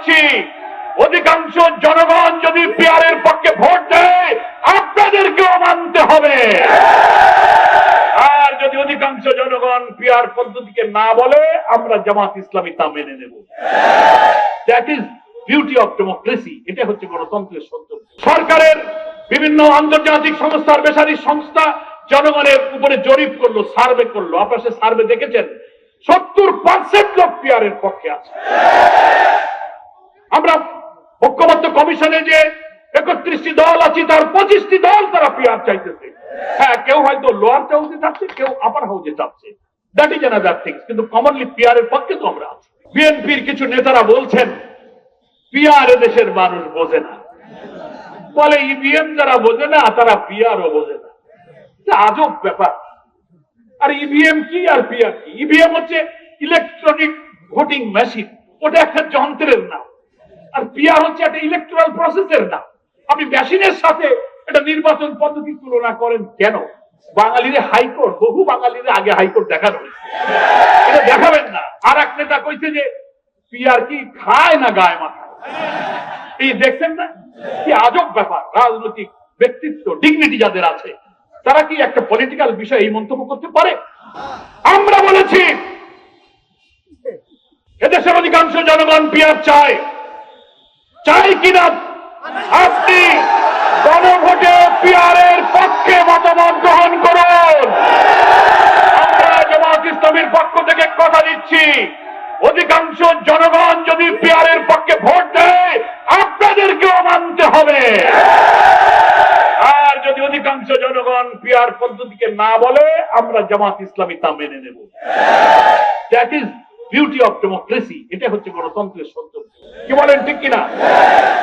বলছি, অধিকাংশ জনগণ যদি পিয়ারের পক্ষে ভোট দেয়, আপনাদেরকেও মানতে হবে। আর যদি অধিকাংশ জনগণ পিয়ার পদ্ধতিকে না বলে, আমরা জামাত ইসলামী তা মেনে নেব। That is beauty of democracy এটা হচ্ছে গণতন্ত্রের সৌন্দর্য। সরকারের বিভিন্ন আন্তর্জাতিক সংস্থার বেসারি সংস্থা জনগণের উপরে জরিপ করল, সার্ভে করল। আপনার সে সার্ভে দেখেছেন? সত্তর পার্সেন্ট লোক পিয়ারের পক্ষে আছে। আমরা ঐক্যবদ্ধ কমিশনে যে একত্রিশটি দল আছে, তার পঁচিশটি দল তারা পিয়ার চাইতেছে। হ্যাঁ কেউ হয়তো লোয়ার হাউসে যাচ্ছে কেউ আপার হাউসে যাচ্ছে দ্যাট ইজ অ্যানাদার থিংস কিন্তু কমনলি পিয়ারের পক্ষে তো আমরা আছি। বিএনপির কিছু নেতারা বলছেন পিয়ার দেশের মানুষ বোঝে না। বলে ইভিএম যারা বোঝে না, তারা পিয়ারও বোঝে না। আজব ব্যাপার। আর ইভিএম কি আর পিআর কি? ইভিএম হচ্ছে ইলেকট্রনিক ভোটিং মেশিন ওটা একটা যন্ত্রের নাম। আর পিআর হচ্ছে একটা ইলেকট্রাল প্রসেসের নাম। আপনি মেশিনের সাথে একটা নির্বাচন পদ্ধতি তুলনা করেন কেন? বাঙালির হাইকোর্ট, বহু বাঙালির আগে হাইকোর্ট দেখানো এটা দেখাবেন না। আর এক নেতা কইছে যে পিআর কি খায় না গায়ে মাথায় এই দেখছেন না? কি আজব ব্যাপার, রাজনৈতিক ব্যক্তিত্ব ডিগনিটি যাদের আছে, তারা কি একটা পলিটিক্যাল বিষয় এই মন্তব্য করতে পারে? আমরা বলেছি, এদেশের অধিকাংশ জনগণ পিয়ার চায়। চাই কিনা? আপনি গণভোটে পিয়ারের পক্ষে মতামত গ্রহণ করুন। আমরা জামাত ইসলামের পক্ষ থেকে কথা দিচ্ছি। অধিকাংশ জনগণ যদি পিয়ারের পক্ষে ভোট দেয়, আপনাদেরকেও মানতে হবে। আর যদি অধিকাংশ জনগণ পিয়ার পদ্ধতিকে না বলে, আমরা জামাত ইসলামী তা মেনে নেব। That is beauty of democracy এটা হচ্ছে গণতন্ত্রের সৌন্দর্য। কি বলেন ঠিক কিনা?